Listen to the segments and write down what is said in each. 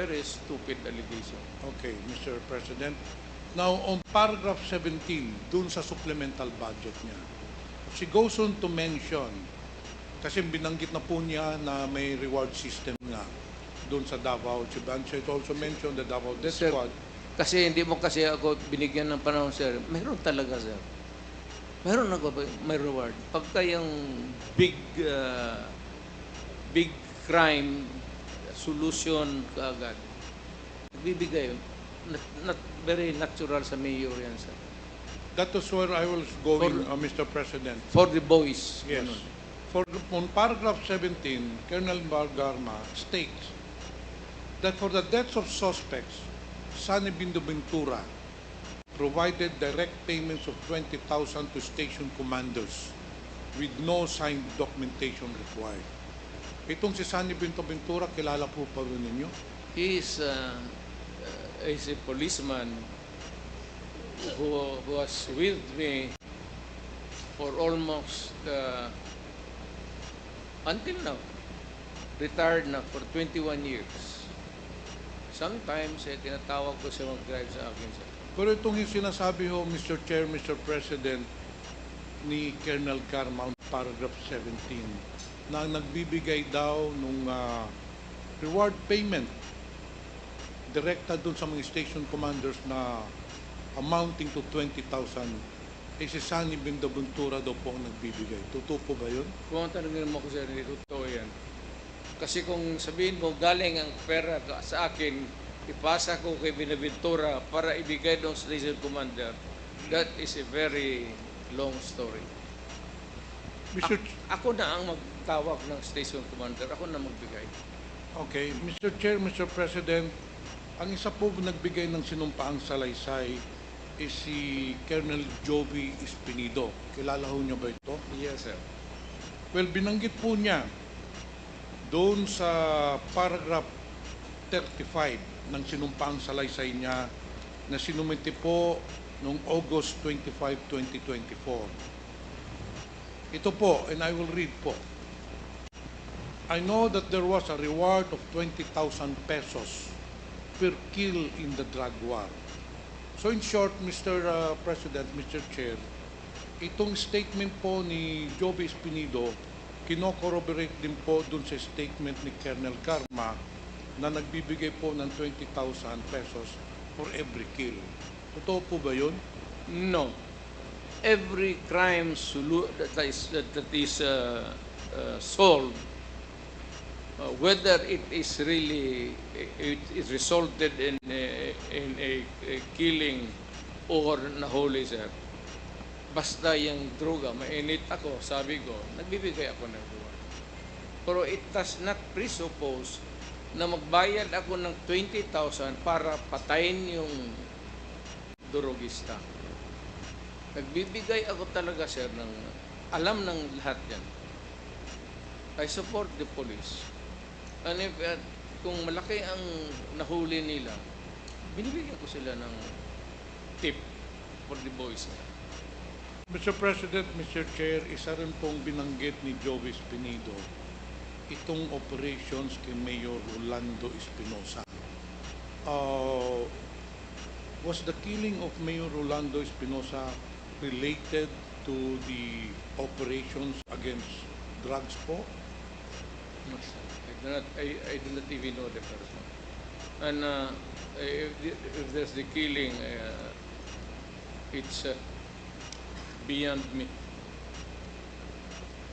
very stupid allegation. Okay, Mr. President. Now, on paragraph 17, dun sa supplemental budget niya, she goes on to mention, kasi binanggit na po niya na may reward system nga dun sa Davao. She also mentioned the Davao Death Sir, Squad. Kasi hindi mo kasi ako binigyan ng panahon, sir. Meron talaga, sir. Meron ako, may reward. Pagka yung big, uh, big crime solution kaagad, bibigay. Not, not very natural sa mayor yan, sir. That was where I was going, For- uh, Mr. President. For the boys. Yes. ganun. For on paragraph 17, Colonel Bargarma states that for the deaths of suspects, Sunny Bindoventura provided direct payments of 20,000 to station commanders with no signed documentation required. Itong si Sunny Bindoventura, kilala po pa rin ninyo? He is, uh, uh, is a policeman who, who was with me for almost uh, until now. Retired na for 21 years. Sometimes, eh, tinatawag ko siya mag-drive sa akin. Sir. Pero itong yung sinasabi ho, Mr. Chair, Mr. President, ni Colonel Carma, on paragraph 17, na nagbibigay daw nung ah, reward payment direkta dun sa mga station commanders na amounting to 20,000 eh si Sunny Bindaventura daw po ang nagbibigay. Totoo po ba yun? Kung tanongin mo ko sir, hindi totoo yan. Kasi kung sabihin mo, galing ang pera sa akin, ipasa ko kay Binaventura para ibigay doon sa station commander, that is a very long story. Mr. Ak- ako na ang magtawag ng station commander, ako na magbigay. Okay, Mr. Chair, Mr. President, ang isa po nagbigay ng sinumpaang salaysay is si Colonel Joby Espinido. Kilala ho niyo ba ito? Yes, sir. Well, binanggit po niya doon sa paragraph 35 ng sinumpaang salaysay niya na sinumiti po noong August 25, 2024. Ito po, and I will read po. I know that there was a reward of 20,000 pesos per kill in the drug war. So in short, Mr. uh, President, Mr. Chair, itong statement po ni Joby Espinido, kino-corroborate din po dun sa statement ni Colonel Karma na nagbibigay po ng 20,000 pesos for every kill. Totoo po ba yun? No. Every crime that is, that, is uh, uh, solved, uh, whether it is really, it, it resulted in a, in a, a killing or nahuli, sir. Basta yung droga, mainit ako, sabi ko, nagbibigay ako ng droga. Pero it does not presuppose na magbayad ako ng 20,000 para patayin yung durugista. Nagbibigay ako talaga, sir, ng alam ng lahat yan. I support the police. And if, uh, kung malaki ang nahuli nila, binibigyan ko sila ng tip for the boys. Mr. President, Mr. Chair, isa rin pong binanggit ni Joey Espinido itong operations kay Mayor Rolando Espinosa. Uh, was the killing of Mayor Rolando Espinosa related to the operations against drugs po? No, sir. I do not, I, I do not even know the person. And uh, if, the- if there's the killing, uh, it's uh, beyond me.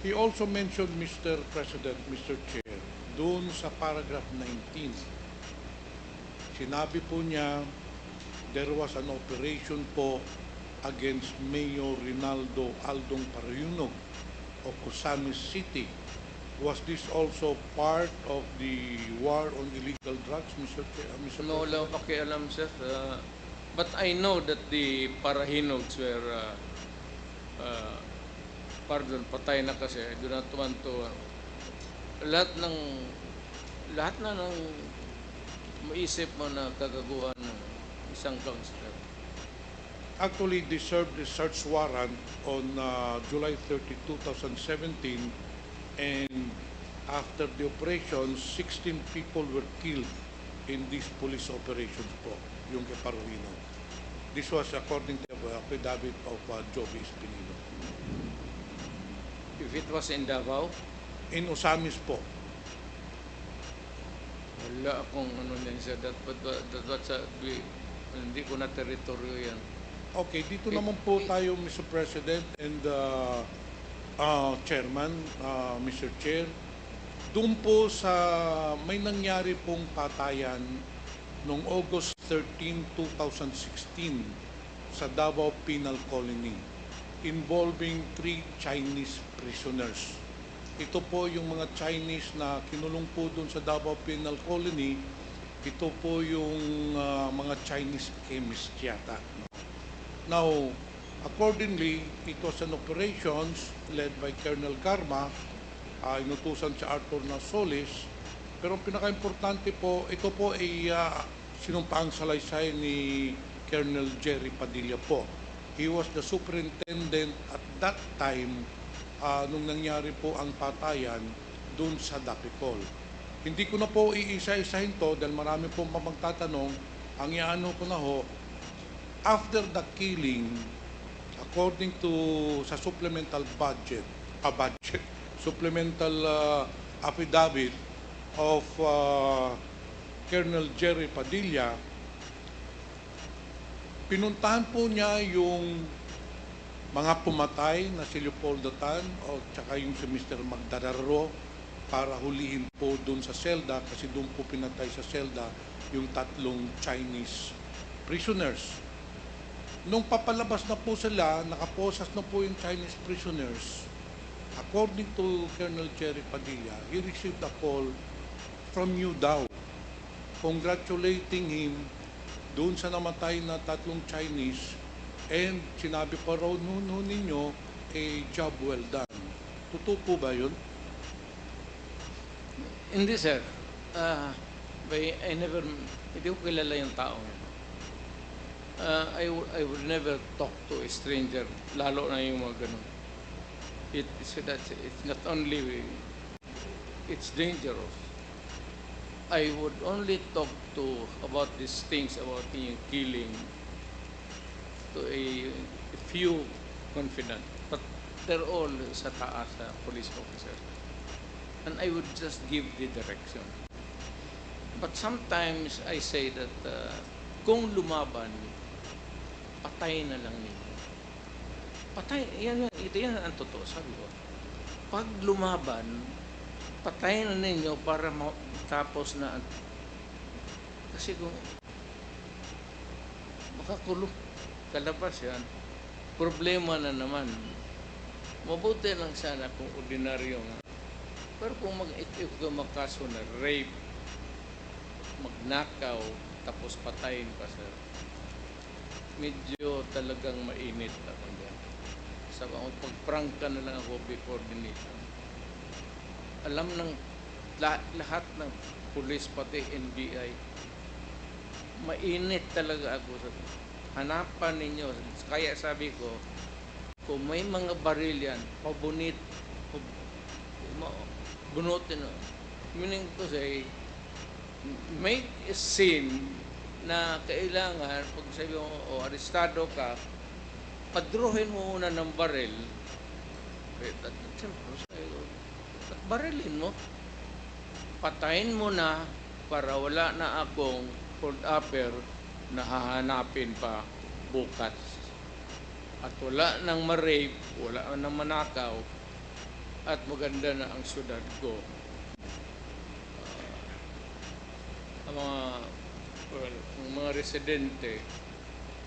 He also mentioned, Mr. President, Mr. Chair, doon sa paragraph 19, sinabi po niya, there was an operation po against Mayor Rinaldo Aldong Parayunog of Osamis City. Was this also part of the war on illegal drugs, Mr. Chair? uh, Mr. No, wala akong pakialam, sir. Uh, but I know that the Parahinogs were, uh, uh, pardon, patay na kasi. I do not want to, uh, lahat ng, lahat na ng maisip mo na kagaguhan ng isang gangster. Actually, they served the search warrant on uh, July 30, 2017, and after the operation, 16 people were killed in these police operations po, yung kay Paruino. This was according to the affidavit of uh, Joby Espinino. If it was in Davao, In Osamis po, wala akong ano niyan sir. That, that, that, that's a, we, hindi ko na teritoryo yan. Okay, dito naman po tayo, Mr. President and uh, uh, Chairman, uh, Mr. Chair. Doon po sa may nangyari pong patayan noong August 13, 2016 sa Davao Penal Colony involving three Chinese prisoners. Ito po yung mga Chinese na kinulong po doon sa Davao Penal Colony. Ito po yung uh, mga Chinese chemist yata. no? Now, accordingly, it was an operations led by Colonel Garma, uh, inutusan si Arthur Nasolis. Pero ang pinaka-importante po, ito po ay uh, sinumpaang salaysay ni Colonel Jerry Padilla po. He was the superintendent at that time uh, nung nangyari po ang patayan dun sa Dapicol. Hindi ko na po iisa-isahin to dahil marami pong magtatanong. Ang iano ko na ho, after the killing, according to sa supplemental budget, a budget, supplemental uh, affidavit of uh, Colonel Jerry Padilla, pinuntahan po niya yung mga pumatay na si Leopoldo Tan o tsaka yung si Mr. Magdararo para hulihin po doon sa selda kasi doon po pinatay sa selda yung tatlong Chinese prisoners. Nung papalabas na po sila, nakaposas na po yung Chinese prisoners, according to Colonel Jerry Padilla, he received a call from you daw, congratulating him doon sa namatay na tatlong Chinese and sinabi pa raw nuno ninyo, a job well done. Totoo po ba yun? Hindi sir. By, I never, hindi ko kilala yung taong Ah, I, I would never talk to a stranger, lalo na yung mga ganun. It, so that's, it's not only, it's dangerous. I would only talk to about these things about yung killing to a, a few confident, but they're all sa taas sa police officer and I would just give the direction. But sometimes I say that uh, kung lumaban, patay na lang ninyo. Patay, yan, ito yan ang totoo, sabi ko. Pag lumaban, patay na ninyo para matapos na. Kasi kung makakulong, kalabas yan, problema na naman. Mabuti lang sana kung ordinaryo nga pero kung mag if ka makaso na rape, magnakaw, tapos patayin pa sir, medyo talagang mainit ako dyan. Sa pag-prank ka na lang ako before dinito. Alam ng lahat, ng police pati NBI, mainit talaga ako sa hanapan ninyo. Kaya sabi ko, kung may mga baril yan, pabunit, pab- bunutin. Meaning to say, make a scene na kailangan, pag sabi mo, o arestado ka, padruhin mo muna ng baril. Eh, barilin mo. Patayin mo na para wala na akong hold upper na hahanapin pa bukas. At wala nang ma-rape, wala nang manakaw, at maganda na ang syudad ko. Ah, ang mga well, ang mga residente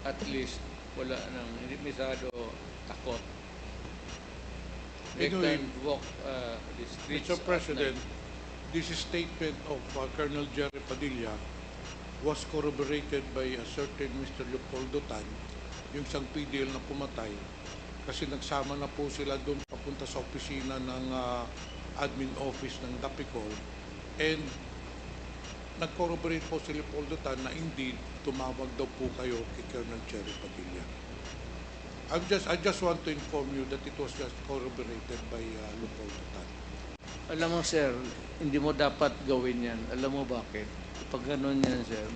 at least wala nang hindi misado takot. They can walk uh, the streets Mr. President, this statement of uh, Colonel Jerry Padilla was corroborated by a certain Mr. Leopoldo Tan, yung isang PDL na pumatay, kasi nagsama na po sila doon papunta sa opisina ng uh, admin office ng Dapicol and nag-corroborate po si Leopoldo Tan na indeed tumawag daw po kayo kay Colonel Jerry Padilla. I'm just, I just want to inform you that it was just corroborated by uh, Leopoldo Tan. Alam mo sir, hindi mo dapat gawin yan. Alam mo bakit? Pag ganun yan, sir,